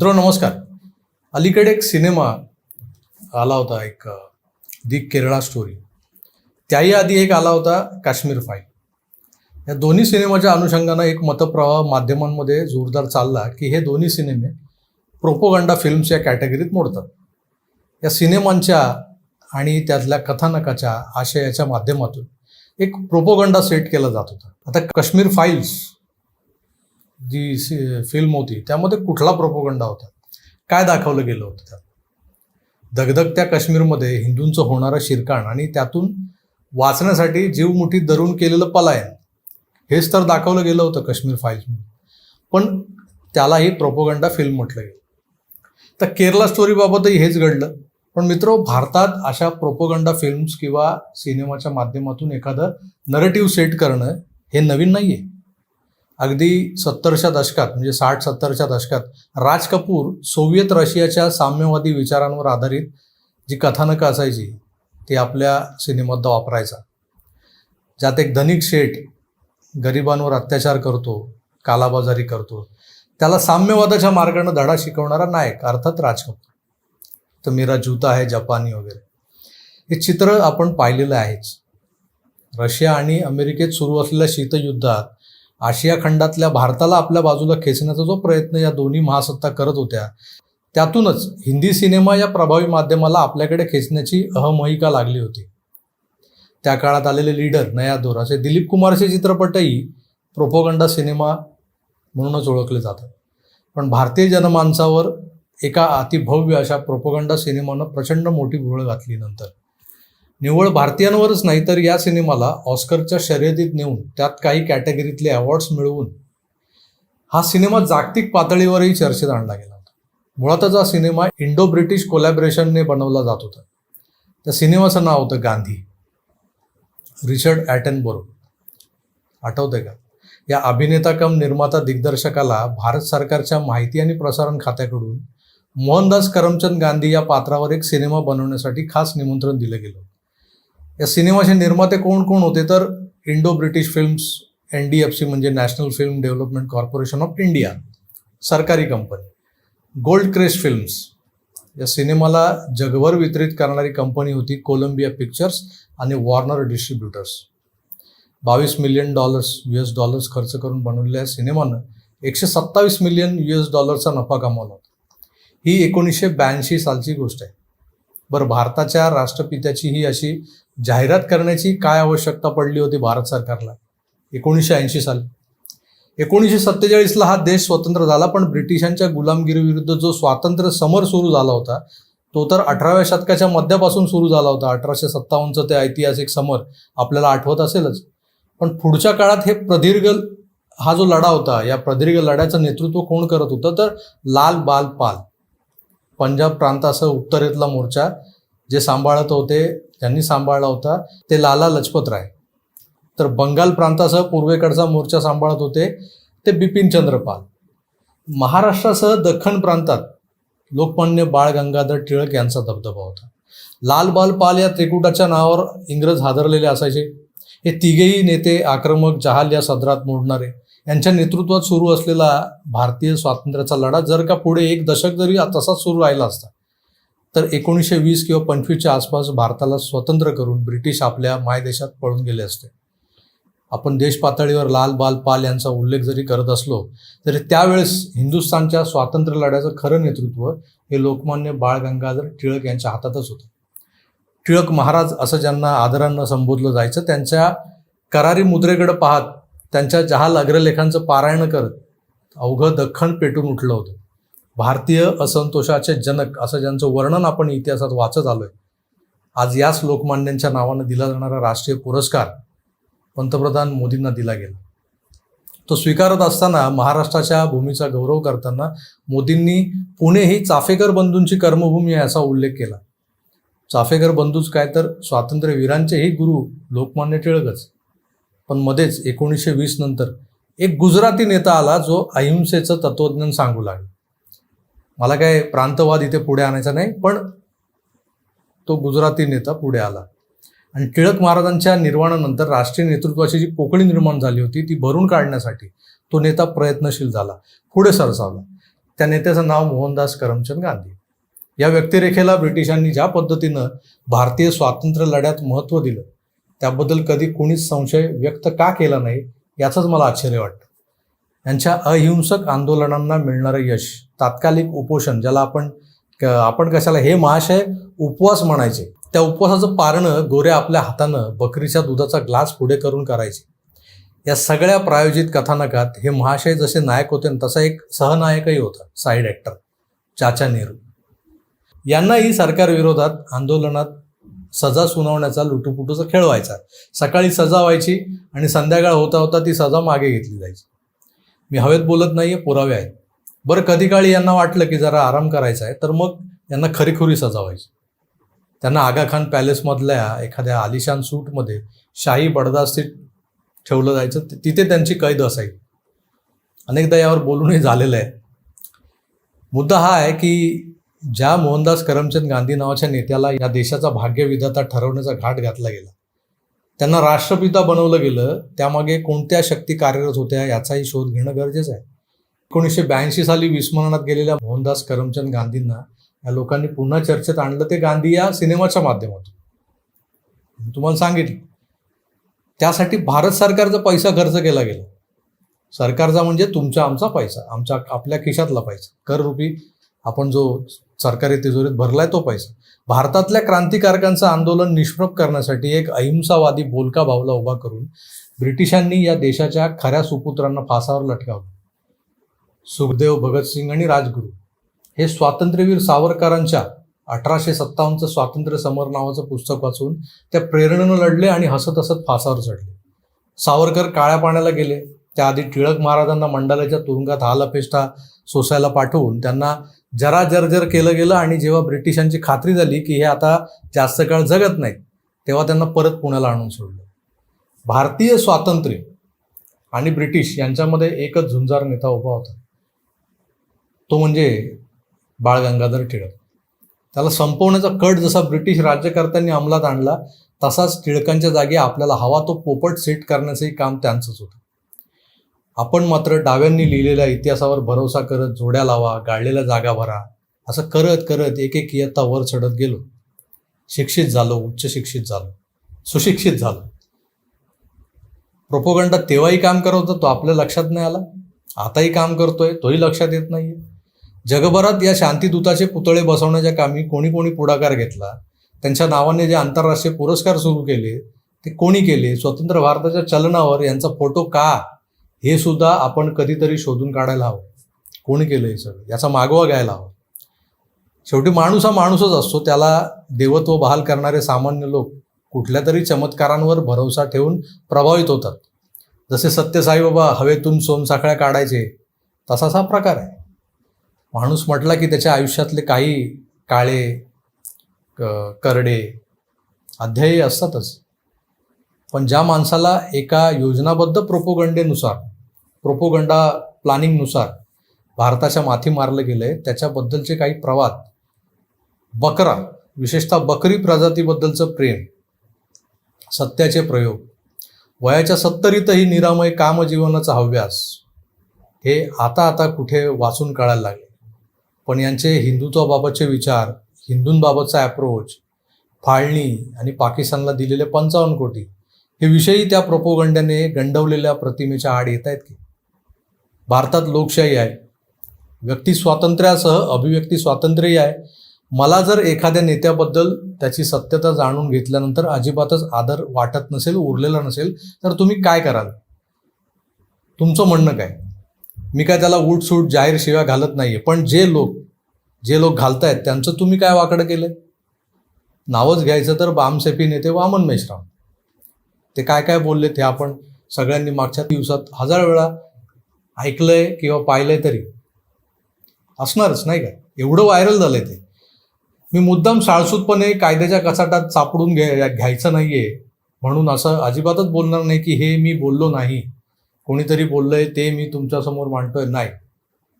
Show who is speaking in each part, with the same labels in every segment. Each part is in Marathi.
Speaker 1: मित्र नमस्कार. अलीकडे एक सिनेमा आला होता एक दी केरळा स्टोरी त्याही आधी एक आला होता काश्मीर फाईल या दोन्ही सिनेमाच्या अनुषंगानं एक मतप्रवाह माध्यमांमध्ये जोरदार चालला की हे दोन्ही सिनेमे प्रोपोगंडा फिल्म्स या कॅटेगरीत मोडतात. या सिनेमांच्या आणि त्यातल्या कथानकाच्या आशयाच्या माध्यमातून एक प्रोपोगंडा सेट केला जात होता. आता काश्मीर फाईल्स जी सी- फिल्म होती त्यामध्ये कुठला प्रोपोगंडा होता? काय दाखवलं गेलं होतं त्यात? दगदगत्या काश्मीरमध्ये हिंदूंचं होणारं शिरकाण आणि त्यातून वाचण्यासाठी जीव मुठीत धरून केलेलं पलायन. हेच तर दाखवलं गेलं होतं काश्मीर फाईल्समध्ये पण त्यालाही प्रोपोगंडा फिल्म म्हटलं गेलं. तर केरला स्टोरीबाबतही हेच घडलं. पण मित्र भारतात अशा प्रोपोगंडा फिल्म्स किंवा सिनेमाच्या माध्यमातून एखादं नरेटिव्ह सेट करणं हे नवीन नाही आहे अगदी सत्तरच्या दशकात म्हणजे साठ सत्तरच्या दशकात राज कपूर सोव्हिएत रशियाच्या साम्यवादी विचारांवर आधारित जी कथानकं असायची ती आपल्या सिनेमात वापरायचा. ज्यात एक धनिक शेठ गरिबांवर अत्याचार करतो कालाबाजारी करतो. त्याला साम्यवादाच्या मार्गाने धडा शिकवणारा नायक अर्थात राज कपूर. तर मेरा जूता आहे जपानी वगैरे. हे चित्र आपण पाहिलेलं आहेच. रशिया आणि अमेरिकेत सुरू असलेल्या शीतयुद्धात आशिया खंडातल्या भारताला आपल्या बाजूला खेचण्याचा जो प्रयत्न या दोन्ही महासत्ता करत होत्या त्यातूनच हिंदी सिनेमा या प्रभावी माध्यमाला आपल्याकडे खेचण्याची अहमहिका लागली होती. त्या काळात आलेले लीडर नया दोर असे दिलीप कुमारचे चित्रपटही प्रोपोगंडा सिनेमा म्हणूनच ओळखले जातात. पण भारतीय जनमानसावर एका अतिभव्य अशा प्रोपोगंडा सिनेमानं प्रचंड मोठी भूळ घातली नंतर. निव्वळ भारतीयांवरच नाही तर या सिनेमाला ऑस्करच्या शर्यतीत नेऊन त्यात काही कॅटेगरीतले अवॉर्ड्स मिळवून हा सिनेमा जागतिक पातळीवरही चर्चेत आणला गेला होता. मुळातच हा सिनेमा इंडो ब्रिटिश कोलॅबरेशनने बनवला जात होता. त्या सिनेमाचं नाव होतं गांधी. रिचर्ड ॲटनबोरो. आठवतंय का? या अभिनेता कम निर्माता दिग्दर्शकाला भारत सरकारच्या माहिती आणि प्रसारण खात्याकडून मोहनदास करमचंद गांधी या पात्रावर एक सिनेमा बनवण्यासाठी खास निमंत्रण दिलं गेलं या सिनेमाचे निर्माते कोण कोण होते? तर Indo British films N D F C म्हणजे national film development corporation of India सरकारी कंपनी. गोल्ड क्रेस्ट फिल्म्स या सिनेमाला जगभर वितरित करणारी कंपनी होती कोलंबिया पिक्चर्स आणि वॉर्नर डिस्ट्रीब्युटर्स. बावीस million dollars U S dollars खर्च करून बनवलेल्या सिनेमानं एकशे सत्तावीस मिलियन यू एस डॉलरचा नफा कमावला होता. ही एकोणीसशे ब्याऐंशी सालची गोष्ट आहे. बरं भारताच्या राष्ट्रपित्याची ही अशी जाहिरात करण्याची काय आवश्यकता पडली होती भारत सरकारला? एकोणीसशे ऐंशी साली. एकोणीसशे सत्तेचाळीसला हा देश स्वतंत्र झाला पण ब्रिटिशांच्या गुलामगिरीविरुद्ध जो स्वातंत्र्य समर सुरू झाला होता तो तर अठराव्या शतकाच्या मध्यापासून सुरू झाला होता. अठराशे सत्तावन्नचं ते ऐतिहासिक समर आपल्याला आठवत असेलच. पण पुढच्या काळात हे प्रदीर्घ हा जो लढा होता या प्रदीर्घ लढ्याचं नेतृत्व कोण करत होतं? तर लाल बाल पाल. पंजाब प्रांतासह उत्तरेतला मोर्चा जे सांभाळत होते ज्यांनी सांभाळला होता. ते लाला लजपत राय. तर बंगाल प्रांतासह पूर्वेकडचा मोर्चा सांभाळत होते ते बिपिन चंद्रपाल. महाराष्ट्रासह दख्खन प्रांतात लोकमान्य बाळ गंगाधर टिळक यांचा दबदबा होता. लाल बाल पाल या त्रिकुटाच्या नावावर इंग्रज हादरलेले असायचे. हे तिघेही नेते आक्रमक जहाल या सदरात मोडणारे. यांच्या नेतृत्वात सुरू असलेला भारतीय स्वातंत्र्याचा लढा जर का पुढे एक दशक जरी तसाच सुरू राहिला असता. तर एकोणीसशे वीस किंवा पंचवीसच्या आसपास भारताला स्वतंत्र करून ब्रिटिश आपल्या मायदेशात पळून गेले असते. आपण देश पातळीवर लाल बाल पाल यांचा उल्लेख जरी करत असलो तरी त्यावेळेस हिंदुस्थानच्या स्वातंत्र्य लढ्याचं खरं नेतृत्व हे लोकमान्य बाळ गंगाधर टिळक यांच्या हातातच होतं. टिळक महाराज असं ज्यांना आदरानं संबोधलं जायचं त्यांच्या करारी मुद्रेकडे पाहत त्यांच्या जहाल अग्रलेखांचं पारायण करत अवघं दख्खन पेटून उठलं होतं. भारतीय असंतोषाचे जनक असं ज्यांचं वर्णन आपण इतिहासात वाचत आलोय आज याच लोकमान्यांच्या नावानं दिला जाणारा राष्ट्रीय पुरस्कार पंतप्रधान मोदींना दिला गेला. तो स्वीकारत असताना महाराष्ट्राच्या भूमीचा गौरव करताना मोदींनी पुणे ही चाफेकर बंधूंची कर्मभूमी आहे असा उल्लेख केला. चाफेकर बंधूच काय तर स्वातंत्र्यवीरांचेही गुरु लोकमान्य टिळकच. पण मध्येच एकोणीसशे वीस नंतर एक गुजराती नेता आला जो अहिंसेचं तत्वज्ञान सांगू लागला. मला काय प्रांतवाद इथे पुढे आणायचा नाही पण तो गुजराती नेता पुढे आला. आणि टिळक महाराजांच्या निर्वाणानंतर राष्ट्रीय नेतृत्वाची जी पोकळी निर्माण झाली होती ती भरून काढण्यासाठी तो नेता प्रयत्नशील झाला पुढे सरसावला. त्या नेत्याचं नाव मोहनदास करमचंद गांधी. या व्यक्तिरेखेला ब्रिटिशांनी ज्या पद्धतीनं भारतीय स्वातंत्र्य लढ्यात महत्त्व दिलं त्याबद्दल कधी कोणीच संशय व्यक्त का केला नाही याचंच मला आश्चर्य वाटतं. यांच्या अहिंसक आंदोलनांना मिळणारं यश तात्कालिक उपोषण ज्याला आपण क- आपण कशाला हे महाशय उपवास म्हणायचे. त्या उपवासाचं पारणं गोऱ्या आपल्या हातानं बकरीच्या दुधाचा ग्लास पुढे करून करायचे. या सगळ्या प्रायोजित कथानकात हे महाशय जसे नायक होते तसा एक सहनायकही होता साईड ॲक्टर चाचा नेहरू. यांनाही सरकार विरोधात आंदोलनात सजा सुनावण्याचा लुटूपुटूचा खेळ व्हायचा. सकाळी सजा व्हायची आणि संध्याकाळ होता होता ती सजा मागे घेतली जायची. मी हवेत बोलत नाहीये पुरावे आहेत. बरं कधी काळी यांना वाटलं की जरा आराम करायचा आहे तर मग यांना खरीखुरी सजावायची. त्यांना आगाखान पॅलेसमधल्या एखाद्या आलिशान सूटमध्ये शाही बडदास्तीत ठेवलं जायचं तिथे त्यांची कैद असायची. अनेकदा यावर बोलूनही झालेलं आहे. मुद्दा हा आहे की ज्या मोहनदास करमचंद गांधी नावाच्या नेत्याला या देशाचा भाग्यविधाता ठरवण्याचा घाट घातला गेला. त्यांना राष्ट्रपिता बनवलं गेलं त्यामागे कोणत्या शक्ती कार्यरत होत्या याचाही शोध घेणं गरजेचं आहे. एकोणीसशे ब्याऐंशी साली विस्मरणात गेलेल्या मोहनदास करमचंद गांधींना या लोकांनी पुन्हा चर्चेत आणलं. ते गांधी या सिनेमाच्या माध्यमातून. तुम्हाला सांगितलं. त्यासाठी भारत सरकारचा पैसा खर्च केला गेला. सरकारचा म्हणजे तुमचा आमचा पैसा. आमच्या आपल्या खिशातला पैसा. कर रुपी आपण जो सरकारी तिजोरीत भरलाय तो पैसा. भारतातल्या क्रांतिकारकांचं आंदोलन निष्प्रभ करण्यासाठी एक अहिंसावादी बोलका बावला उभा करून ब्रिटिशांनी या देशाच्या खऱ्या सुपुत्रांना फासावर लटकावलं. सुखदेव भगतसिंग आणि राजगुरू हे स्वातंत्र्यवीर सावरकरांच्या अठराशे सत्तावन्नचं स्वातंत्र्य समर नावाचं पुस्तक वाचून त्या प्रेरणेनं लढले आणि हसत हसत फासावर चढले. सावरकर काळ्या पाण्याला गेले. त्याआधी टिळक महाराजांना मंडाल्याच्या तुरुंगात हालअपेष्टा सोसायला पाठवून त्यांना जरा जर्जर केलं गेलं आणि जेव्हा ब्रिटिशांची खात्री झाली की हे आता जास्त काळ जगत नाहीत तेव्हा त्यांना परत पुण्याला आणून सोडलं. भारतीय स्वातंत्र्य आणि ब्रिटिश यांच्यामध्ये एकच झुंजार नेता उभा होता. तो म्हणजे बाळ गंगाधर टिळक. त्याला संपवण्याचा कट जसा ब्रिटिश राज्यकर्त्यांनी अंमलात आणला तसाच टिळकांच्या जागी आपल्याला हवा तो पोपट सेट करण्याचंही काम त्यांचंच होतं. आपण मात्र डाव्यांनी लिहिलेल्या इतिहासावर भरोसा करत जोड्या लावा गाळलेल्या जागा भरा असं करत करत एक एक इयत्ता वर चढत गेलो. शिक्षित झालो उच्च शिक्षित झालो सुशिक्षित झालो. प्रोपोगंडा तेव्हाही काम करत होता तो आपल्या लक्षात नाही आला. आताही काम करतोय तोही लक्षात येत नाहीये. जगभरात या शांतीदूताचे पुतळे बसवण्याच्या कामी कोणी कोणी पुढाकार घेतला. त्यांच्या नावाने जे आंतरराष्ट्रीय पुरस्कार सुरू केले ते कोणी केले? स्वतंत्र भारताच्या चलनावर यांचा फोटो का? हे सुद्धा आपण कधीतरी शोधून काढायला हवं. कोणी केलं हे सगळं? याचा मागोवा घ्यायला हवा. शेवटी माणूस हा माणूसच असतो. त्याला देवत्व बहाल करणारे सामान्य लोक कुठल्या तरी चमत्कारांवर भरोसा ठेवून प्रभावित होतात. जसे सत्यसाईबाबा हवेतून सोनसाखळ्या काढायचे तसाच हा प्रकार आहे. माणूस म्हटला की त्याच्या आयुष्यातले काही काळे करडे अध्यायी असतातच. पण ज्या माणसाला एका योजनाबद्ध प्रोपोगंडेनुसार प्रोपोगंडा प्लॅनिंगनुसार भारताच्या माथी मारलं गेलंय त्याच्याबद्दलचे काही प्रवाद. बकरा विशेषतः बकरी प्रजातीबद्दलचं प्रेम. सत्याचे प्रयोग. वयाच्या सत्तरीतही निरामय कामजीवनाचा हव्यास. हे आता आता कुठे वाचून कळायला लागले. पण यांचे हिंदुत्वाबाबतचे विचार हिंदूंबाबतचा ॲप्रोच फाळणी आणि पाकिस्तानला दिलेले पंचावन्न कोटी हे विषयी त्या प्रोपोगंड्याने गंडवलेल्या प्रतिमेच्या आड येत आहेत की? भारतात लोकशाही आहे. व्यक्ती स्वातंत्र्यासह अभिव्यक्ती स्वातंत्र्यही आहे. मला जर एखाद्या नेत्याबद्दल त्याची सत्यता जाणून घेतल्यानंतर अजिबातच आदर वाटत नसेल उरलेला नसेल तर तुम्ही काय कराल? तुमचं म्हणणं काय? मी काय त्याला उठसूट जाहीर शिव्या घालत आहे पण जे लोक जे लोक घालत आहेत त्यांचं तुम्ही काय वाकडं आहे नावच घ्यायचं तर बामसेफी नेते वामन मेश्राम. ते काय काय बोलले ते आपण सगळ्यांनी मागच्या दिवसात हजार वेळा ऐकलंय किंवा पाहिलंय तरी. असणारच नाही का? एवढं व्हायरल झालंय ते. मी मुद्दाम साळसूतपणे कायद्याच्या कचाटात सापडून घ्या घ्यायचं नाहीये म्हणून असं अजिबातच बोलणार नाही की हे मी बोललो नाही. कोणीतरी बोललंय ते मी तुमच्यासमोर मांडतोय. नाही.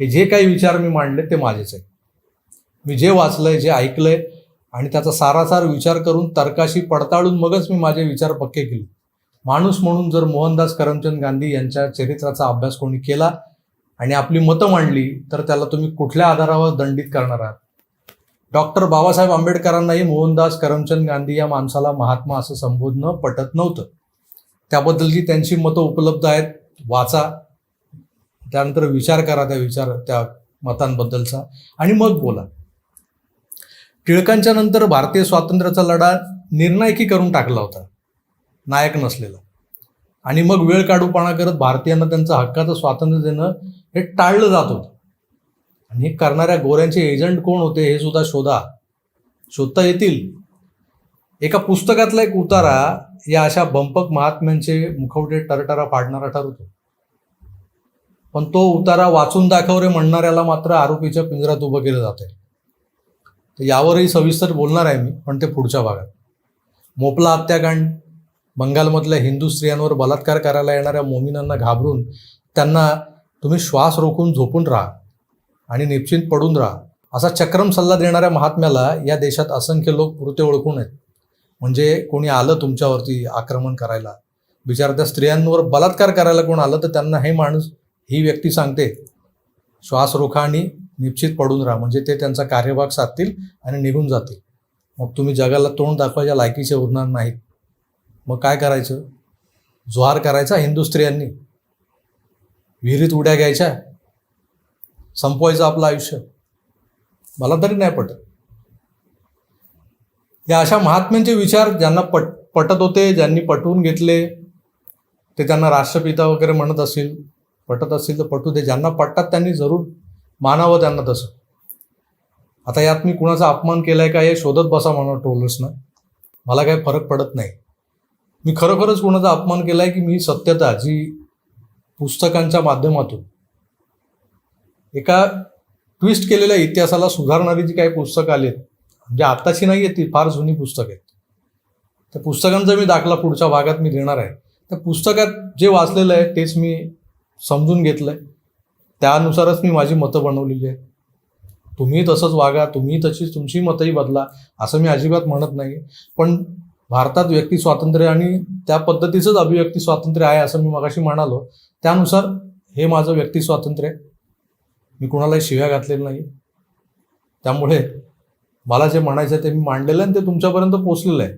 Speaker 1: हे जे काही विचार मी मांडले ते माझेच आहे मी जे वाचलंय जे ऐकलंय आणि त्याचा सारासार विचार करून तर्काशी पडताळून मगच मी माझे विचार पक्के केले. माणूस म्हणून जर मोहनदास करमचंद गांधी यांच्या चरित्राचा अभ्यास कोणी केला आणि आपली मतं मांडली तर त्याला तुम्ही कुठल्या आधारावर दंडित करणार आहात? डॉक्टर बाबासाहेब आंबेडकरांनाही मोहनदास करमचंद गांधी या माणसाला महात्मा असं संबोधणं पटत नव्हतं. त्याबद्दलची त्यांची मतं उपलब्ध आहेत वाचा. त्यानंतर विचार करा त्या विचार त्या मतांबद्दलचा. आणि मग बोला. टिळकांच्या नंतर भारतीय स्वातंत्र्याचा लढा निर्णायकी करून टाकला होता. नायक नसलेला. आणि मग वेळ काढूपणा करत भारतीयांना त्यांचं हक्काचं स्वातंत्र्य देणं हे टाळलं जात होतं. आणि हे करणाऱ्या गोऱ्यांचे एजंट कोण होते हे सुद्धा शोधा. शोधता येतील. एका पुस्तकातला एक उतारा या अशा बंपक महात्म्यांचे मुखवटे टरटरा पाडणारा ठरतो. पण तो उतारा वाचून दाखव रे म्हणणाऱ्याला मात्र आरोपीच्या पिंजरात उभं केलं जात आहे. तर यावरही सविस्तर बोलणार आहे मी पण ते पुढच्या भागात. मोपला हत्याकांड बंगालमधल्या हिंदू स्त्रियांवर बलात्कार करायला येणाऱ्या मोमिनांना घाबरून त्यांना तुम्ही श्वास रोखून झोपून राहा आणि निश्चिंत पडून राहा. असा चक्रम सल्ला देणाऱ्या महात्म्याला या देशात असंख्य लोक पुरते ओळखून आहेत. म्हणजे कोणी आलं तुमच्यावरती आक्रमण करायला? बिचार त्या स्त्रियांवर बलात्कार करायला कोण आलं तर त्यांना हे माणूस ही व्यक्ती सांगते श्वास रोखा आणि निश्चित पडून राहा. म्हणजे ते त्यांचा कार्यभाग साधतील आणि निघून जातील. मग तुम्ही जगाला तोंड दाखवायच्या लायकीचे उरणार नाहीत. मग काय करायचं? जोहार करायचा हिंदू स्त्रियांनी. विहिरीत उड्या घ्यायच्या. संपवायचं आपलं आयुष्य. मला तरी नाही पटत. या अशा महात्म्यांचे विचार ज्यांना पट पटत होते ज्यांनी पटवून घेतले ते त्यांना राष्ट्रपिता वगैरे म्हणत असतील पटत असतील तर पटू दे. ज्यांना पटतात त्यांनी जरूर मानावं त्यांना तसं. आता यात मी कुणाचा अपमान केलाय का हे शोधत बसा म्हणा ट्रोलर्सनं मला काही फरक पडत नाही. मी खरोखरच कोणाचा अपमान केलाय की मी सत्यता जी पुस्तकांच्या माध्यमातून एका ट्विस्ट केलेल्या इतिहासाला सुधारणारी जी काही पुस्तकं आली आहेत म्हणजे आत्ताची नाही आहेत ती फार जुनी पुस्तकं आहेत. त्या पुस्तकांचा मी दाखला पुढच्या भागात मी देणार आहे. त्या पुस्तकात जे वाचलेलं आहे तेच मी समजून घेतलं आहे त्यानुसारच मी माझी मतं बनवलेली आहेत. तुम्ही तसंच वागा तुम्ही तशी तुमची मतंही बदला असं मी अजिबात म्हणत नाही. पण भारतात व्यक्ती स्वातंत्र्य आणि त्या पद्धतीचंच अभिव्यक्ती स्वातंत्र्य आहे असं मी मगाशी म्हणालो. त्यानुसार हे माझं व्यक्ती स्वातंत्र्य मी कुणालाही शिव्या घातलेल्या नाही. त्यामुळे मला जे म्हणायचं आहे ते मी मांडलेलं आहे आणि ते तुमच्यापर्यंत पोचलेलं आहे.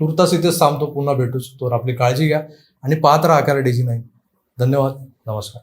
Speaker 1: तुर्तास इथेच थांबतो पुन्हा भेटूच तर आपली काळजी घ्या आणि पाहत राहा आकार डीजी नाही धन्यवाद. नमस्कार.